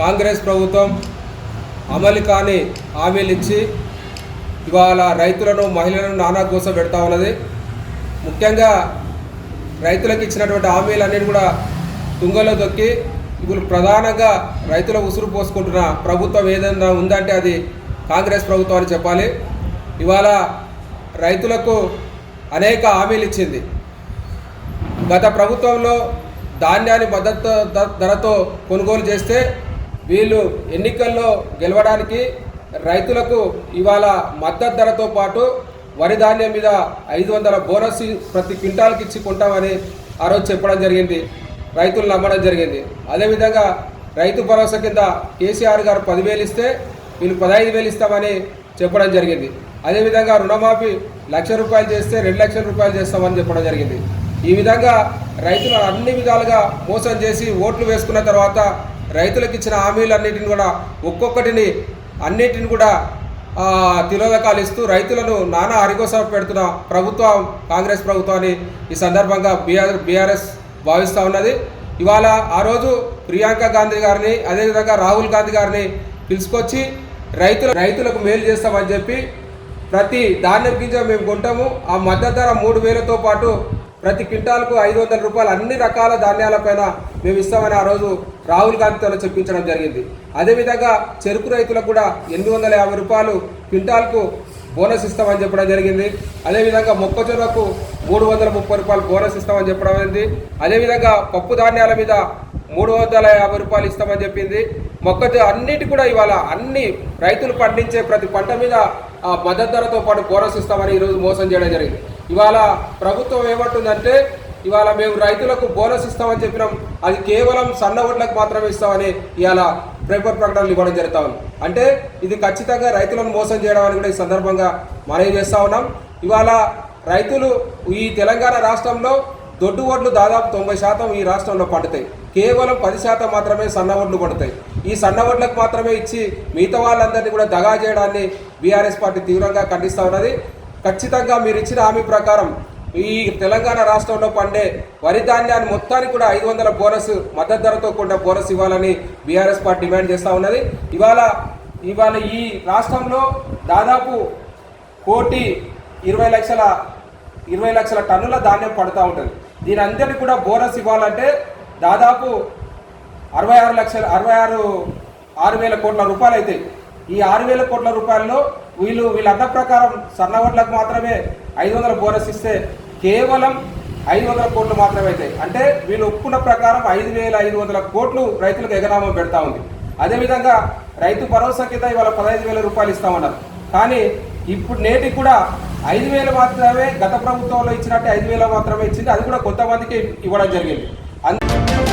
కాంగ్రెస్ ప్రభుత్వం అమలు కాని హామీలు ఇచ్చి ఇవాళ రైతులను మహిళలను నానా కోసం పెడతా ఉన్నది. ముఖ్యంగా రైతులకు ఇచ్చినటువంటి హామీలన్నిటి కూడా తుంగలో దొక్కి ఇప్పుడు ప్రధానంగా రైతుల ఉసురు పోసుకుంటున్న ప్రభుత్వం ఏదైనా ఉందంటే అది కాంగ్రెస్ ప్రభుత్వం అని చెప్పాలి. ఇవాళ రైతులకు అనేక హామీలు ఇచ్చింది. గత ప్రభుత్వంలో ధాన్యాన్ని మద్దతు ధరతో కొనుగోలు చేస్తే వీళ్ళు ఎన్నికల్లో గెలవడానికి రైతులకు ఇవాళ మద్దతు ధరతో పాటు వరి ధాన్యం మీద ఐదు వందల బోనస్ ప్రతి క్వింటాల్కి ఇచ్చి కొంటామని ఆ రోజు చెప్పడం జరిగింది. రైతులు నమ్మడం జరిగింది. అదేవిధంగా రైతు భరోసా కింద కేసీఆర్ గారు పదివేలు ఇస్తే వీళ్ళు పదహైదు వేలు ఇస్తామని చెప్పడం జరిగింది. అదేవిధంగా రుణమాఫీ లక్ష రూపాయలు చేస్తే రెండు లక్షల రూపాయలు చేస్తామని చెప్పడం జరిగింది. ఈ విధంగా రైతులు అన్ని విధాలుగా మోసం చేసి ఓట్లు వేసుకున్న తర్వాత రైతులకు ఇచ్చిన హామీలన్నిటిని కూడా ఒక్కొక్కటిని అన్నిటిని కూడా తిలోదకాలు ఇస్తూ రైతులను నానా హరికోస పెడుతున్న ప్రభుత్వం కాంగ్రెస్ ప్రభుత్వాన్ని ఈ సందర్భంగా బీఆర్ బీఆర్ఎస్ భావిస్తూ ఉన్నది. ఇవాళ ఆ రోజు ప్రియాంక గాంధీ గారిని అదేవిధంగా రాహుల్ గాంధీ గారిని పిలుచుకొచ్చి రైతుల రైతులకు మేలు చేస్తామని చెప్పి ప్రతి ధాన్యం గింజ మేము కొంటాము. ఆ మద్దతు ధర మూడు వేలతో పాటు ప్రతి క్వింటాల్కు ఐదు వందల రూపాయలు అన్ని రకాల ధాన్యాలపైన మేము ఇస్తామని ఆ రోజు రాహుల్ గాంధీతో చెప్పించడం జరిగింది. అదేవిధంగా చెరుకు రైతులకు కూడా ఎనిమిది వందల యాభై రూపాయలు క్వింటాల్కు బోనస్ ఇస్తామని చెప్పడం జరిగింది. అదేవిధంగా మొక్కజొన్నకు మూడు వందల ముప్పై రూపాయలు బోనస్ ఇస్తామని చెప్పడం జరిగింది. అదేవిధంగా పప్పు ధాన్యాల మీద మూడు వందల యాభై రూపాయలు ఇస్తామని చెప్పింది. మొక్కజొన్న అన్నిటి కూడా ఇవాళ అన్ని రైతులు పండించే ప్రతి పంట మీద ఆ మద్దతు ధరతో పాటు బోనస్ ఇస్తామని ఈరోజు మోసం చేయడం జరిగింది. ఇవాళ ప్రభుత్వం ఏమంటుందంటే ఇవాళ మేము రైతులకు బోనస్ ఇస్తామని చెప్పినాం. అది కేవలం సన్న ఓట్లకు మాత్రమే ఇస్తామని ఇవాళ పేపర్ ప్రకటనలు ఇవ్వడం జరుగుతా ఉంది. అంటే ఇది ఖచ్చితంగా రైతులను మోసం చేయడం అని కూడా ఈ సందర్భంగా మనవి చేస్తా ఉన్నాం. ఇవాళ రైతులు ఈ తెలంగాణ రాష్ట్రంలో దొడ్డు ఓట్లు దాదాపు తొంభై శాతం ఈ రాష్ట్రంలో పండుతాయి. కేవలం పది శాతం మాత్రమే సన్న ఓట్లు పడతాయి. ఈ సన్న ఓట్లకు మాత్రమే ఇచ్చి మిగతా వాళ్ళందరినీ కూడా దగా చేయడాన్ని బీఆర్ఎస్ పార్టీ తీవ్రంగా ఖండిస్తూ ఉన్నది. ఖచ్చితంగా మీరు ఇచ్చిన హామీ ప్రకారం ఈ తెలంగాణ రాష్ట్రంలో పండే వరి ధాన్యాన్ని మొత్తానికి కూడా ఐదు వందల బోనస్ మద్దతు ధరతో కూడా బోనస్ ఇవ్వాలని బీఆర్ఎస్ పార్టీ డిమాండ్ చేస్తూ ఉన్నది. ఇవాళ ఇవాళ ఈ రాష్ట్రంలో దాదాపు కోటి ఇరవై లక్షల ఇరవై లక్షల టన్నుల ధాన్యం పడుతూ ఉంటుంది. దీని అందరికీ కూడా బోనస్ ఇవ్వాలంటే దాదాపు అరవై ఆరు లక్షల అరవై ఆరు ఆరు వేల కోట్ల రూపాయలు అవుతాయి ఈ ఆరు వేల కోట్ల రూపాయల్లో వీళ్ళు వీళ్ళన్న ప్రకారం సన్న ఓట్లకు మాత్రమే ఐదు వందల బోనస్ ఇస్తే కేవలం ఐదు వందల కోట్లు మాత్రమే అవుతాయి అంటే వీళ్ళు ఒప్పుకున్న ప్రకారం ఐదు వేల ఐదు వందల కోట్లు రైతులకు ఎగనామం పెడతా ఉంది. అదేవిధంగా రైతు భరోసా కింద ఇవాళ పదహైదు వేల రూపాయలు ఇస్తామన్నారు. కానీ ఇప్పుడు నేటికి కూడా ఐదు వేలు మాత్రమే గత ప్రభుత్వంలో ఇచ్చినట్టు ఐదు వేల మాత్రమే ఇచ్చింది. అది కూడా కొంతమందికి ఇవ్వడం జరిగింది. Audio